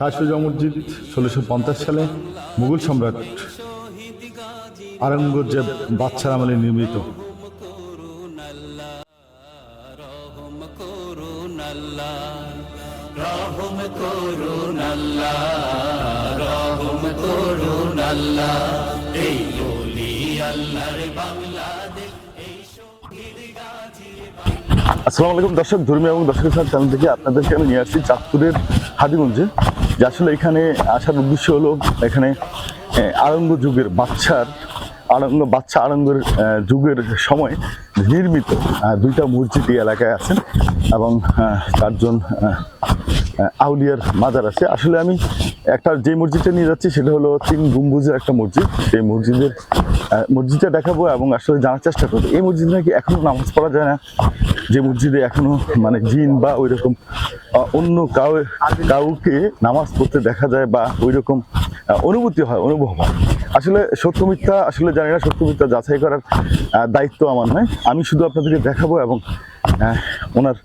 শাহসুজা মসজিদ ষোলোশো পঞ্চাশ সালে মুঘল সম্রাট আরঙ্গজেব বাচ্চার আমলে নির্মিত। আসসালামু আলাইকুম দর্শক, ধর্মীয় এবং দর্শক চ্যানেল থেকে আপনাদেরকে আমি নিয়ে আসছি চাঁদপুরের হাদিগঞ্জে যে আসলে এখানে আসার উদ্দেশ্য হলো এখানে আরঙ্গ যুগের বাচ্চার, আরঙ্গ, বাচ্চা আরঙ্গের যুগের সময় নির্মিত দুইটা মসজিদ এই এলাকায় আছেন এবং চারজন আউলিয়ার মাজার আছে। আসলে আমি একটা যে মসজিদটা নিয়ে যাচ্ছি সেটা হলো তিন গম্বুজের একটা মসজিদ। সেই মসজিদের মসজিদটা দেখাবো এবং আসলে জানার চেষ্টা করব। এই মসজিদে নাকি এখনও নামাজ পড়া যায় না। যে মসজিদে এখনও মানে জিন বা ওই রকম অন্য কাউ কাউকে নামাজ পড়তে দেখা যায় বা ওই রকম অনুভূতি হয়, অনুভব হয়। আসলে সত্য মিথ্যা, আসলে জানি না সত্য মিথ্যা যাচাই করার দায়িত্ব আমার নয়। আমি শুধু আপনাদেরকে দেখাবো এবং ওনার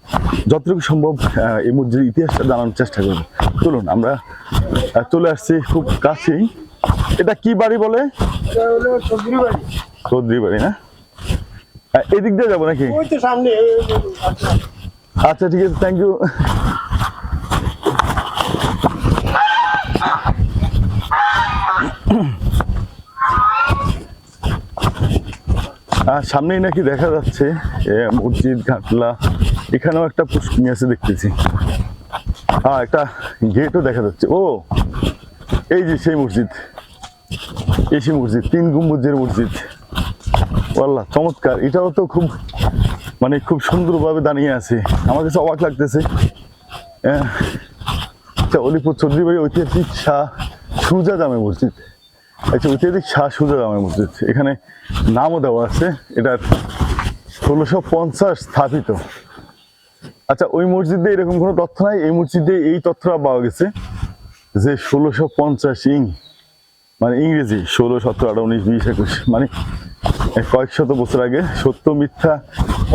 যতটুকু সম্ভব এই মসজিদের ইতিহাসটা জানানোর চেষ্টা করব। চলুন, আমরা চলে আসছি খুব কাছেই। এটা কি বাড়ি বলে? চৌধুরী বাড়ি। না? আহ, এদিক দিয়ে যাব নাকি? আচ্ছা। আচ্ছা ঠিক আছে থ্যাংক ইউ সামনেই নাকি দেখা যাচ্ছে এ, মসজিদ ঘাটলা এখানেও একটা পুষ্কিনি আছে দেখতেছি। হ্যাঁ একটা গেটও দেখা যাচ্ছে। ও এই যে সেই মসজিদ এই সেই মসজিদ তিন গম্বুজের মসজিদ। ওয়াল্লাহ চমৎকার। এটাও তো খুব মানে খুব সুন্দরভাবে দাঁড়িয়ে আছে। আমার কাছে অবাক লাগতেছে। আহ, আচ্ছা অলিপুর চৌধুরী ভাই ঐতিহাসিক শাহ সুজা জামে মসজিদ। আচ্ছা ঐতিহাসিক শাহ সুজা জামে মসজিদ। এখানে নামও দেওয়া আছে। এটার ষোলোশো পঞ্চাশ স্থাপিত। আচ্ছা ওই মসজিদে এরকম কোনো তথ্য নাই? এই মসজিদে এই তথ্যটা পাওয়া গেছে। যে ষোলোশো পঞ্চাশ ইং মানে ইংরেজি ষোলো সতেরো আঠারো উনিশ বিশ একুশ মানে কয়েক শত বছর আগে সত্য মিথ্যা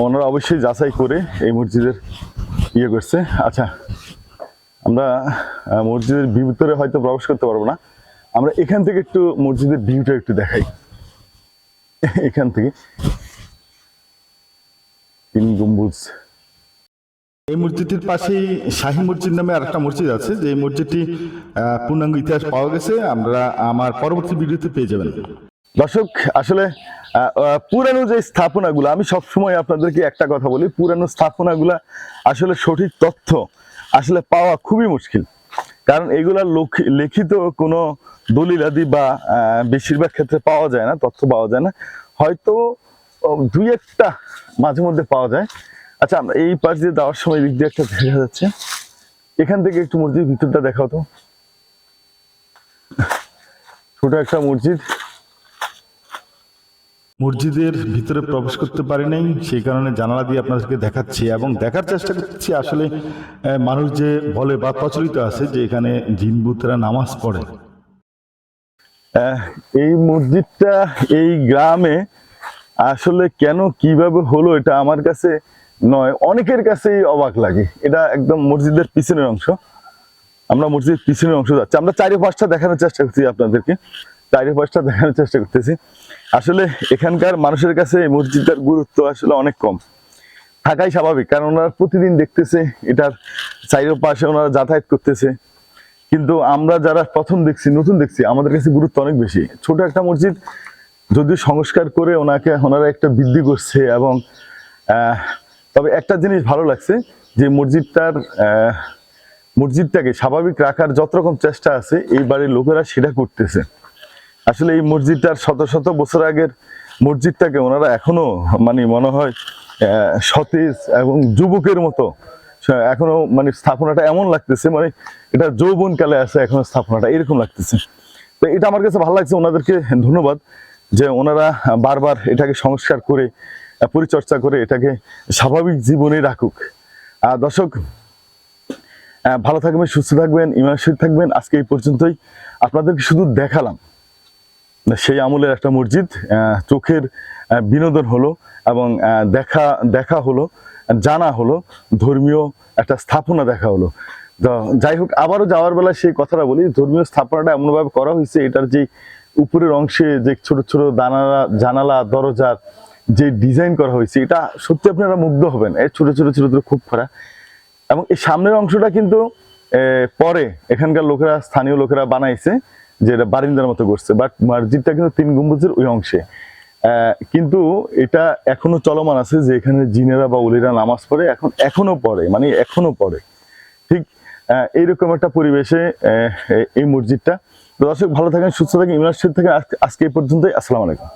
ওনারা অবশ্যই যাচাই করে এই মসজিদের ইয়ে করছে। আচ্ছা আমরা মসজিদের ভিতরে হয়তো প্রবেশ করতে পারব না। আমরা এখান থেকে একটু মসজিদের ভিউটা একটু দেখাই। এখান থেকে তিন গম্বুজ। এই মসজিদটির পাশেই শাহী মসজিদ নামে আরেকটা মসজিদ আছে, যে মসজিদটি পূর্ণাঙ্গ ইতিহাস পাওয়া গেছে। আমরা আমার পরবর্তী ভিডিওতে পেয়ে যাবেন। দর্শক, আসলে পুরানো যে স্থাপনাগুলো, আমি সবসময় আপনাদেরকে একটা কথা বলি, পুরানো স্থাপনাগুলা আসলে সঠিক তথ্য আসলে পাওয়া খুবই মুশকিল। কারণ এগুলা লিখিত কোনো দলিল আদি বা বেশিরভাগ ক্ষেত্রে পাওয়া যায় না, তথ্য পাওয়া যায় না। হয়তো দুই একটা মাঝে মধ্যে পাওয়া যায়। আচ্ছা আমরা এই পাশ দিয়ে যাওয়ার সময় দিক দিয়ে একটা দেখা যাচ্ছে। এখান থেকে একটু মসজিদ ভিতরটা দেখাও তো। ছোট একটা মসজিদ। মসজিদের ভিতরে প্রবেশ করতে পারি নাই সেই কারণে জানালা দিয়ে আপনাদেরকে দেখাচ্ছি এবং দেখার চেষ্টা করছি আসলে মানুষ যে বলে বা প্রচলিত আছে যে এখানে জিনবুতরা নামাজ পড়ে। এই মসজিদটা এই গ্রামে আসলে কেন কীভাবে হলো এটা আমার কাছে নয়, অনেকের কাছেই অবাক লাগে। এটা একদম মসজিদের পিছনের অংশ। আমরা মসজিদের পিছনের অংশ যাচ্ছি। আমরা চারি পাঁচটা দেখানোর চেষ্টা করছি আপনাদেরকে। চারি পাঁচটা দেখানোর চেষ্টা করতেছি। আসলে এখানকার মানুষের কাছে এই মসজিদটার গুরুত্ব আসলে অনেক কম। থাকাই স্বাভাবিক, কারণ ওনারা প্রতিদিন দেখতেছে, এটার চাইরো পাশে ওনারা যাতায়াত করতেছে। কিন্তু আমরা যারা প্রথম দেখছি, নতুন দেখছি, আমাদের কাছে গুরুত্ব অনেক বেশি। ছোট একটা মসজিদ যদিও সংস্কার করে ওনাকে, ওনারা একটা বৃদ্ধি করছে এবং তবে একটা জিনিস ভালো লাগছে যে মসজিদটার মসজিদটাকে স্বাভাবিক রাখার যত রকম চেষ্টা আছে, এই বাড়ির লোকেরা সেটা করতেছে। আসলে এই মসজিদটার শত শত বছর আগের মসজিদটাকে ওনারা এখনও মানে মনে হয় সতেজ এবং যুবকের মতো এখনও মানে স্থাপনাটা এমন লাগতেছে মানে এটা যৌবন কালে আছে, এখনও স্থাপনাটা এরকম লাগতেছে। তো এটা আমার কাছে ভালো লাগছে, ওনাদেরকে ধন্যবাদ যে ওনারা বারবার এটাকে সংস্কার করে পরিচর্যা করে এটাকে স্বাভাবিক জীবনে রাখুক। দর্শক ভালো থাকবেন, সুস্থ থাকবেন ইমান শহীদ থাকবেন। আজকে এই পর্যন্তই। আপনাদেরকে শুধু দেখালাম সেই আমলের একটা মসজিদ চোখের বিনোদন হলো এবং দেখা দেখা হলো, জানা হলো, ধর্মীয় একটা স্থাপনা দেখা হলো। যাই হোক, আবারও যাওয়ার বেলা সেই কথাটা বলি, ধর্মীয় স্থাপনাটা এমনভাবে করা হয়েছে, এটার যে উপরের অংশে যে ছোট ছোট দানালা জানালা, দরজার যে ডিজাইন করা হয়েছে, এটা সত্যি আপনারা মুগ্ধ হবেন। এই ছোট ছোট ছোট ছোট খুব করা। এবং এই সামনের অংশটা কিন্তু পরে এখানকার লোকেরা, স্থানীয় লোকেরা বানাইছে, যে এটা বারিন্দার মতো করছে বাট মসজিদটা কিন্তু তিন গম্বুজের ওই অংশে। কিন্তু এটা এখনও চলমান আছে, যে এখানে জিনেরা বা উলিরা নামাজ পড়ে, এখন, এখনও পড়ে মানে এখনও পড়ে। ঠিক এইরকম একটা পরিবেশে এই মসজিদটা। দর্শক, ভালো থাকেন, সুস্থ থাকেন, ইমরান থেকে আজকে এই পর্যন্তই। আসসালামু আলাইকুম।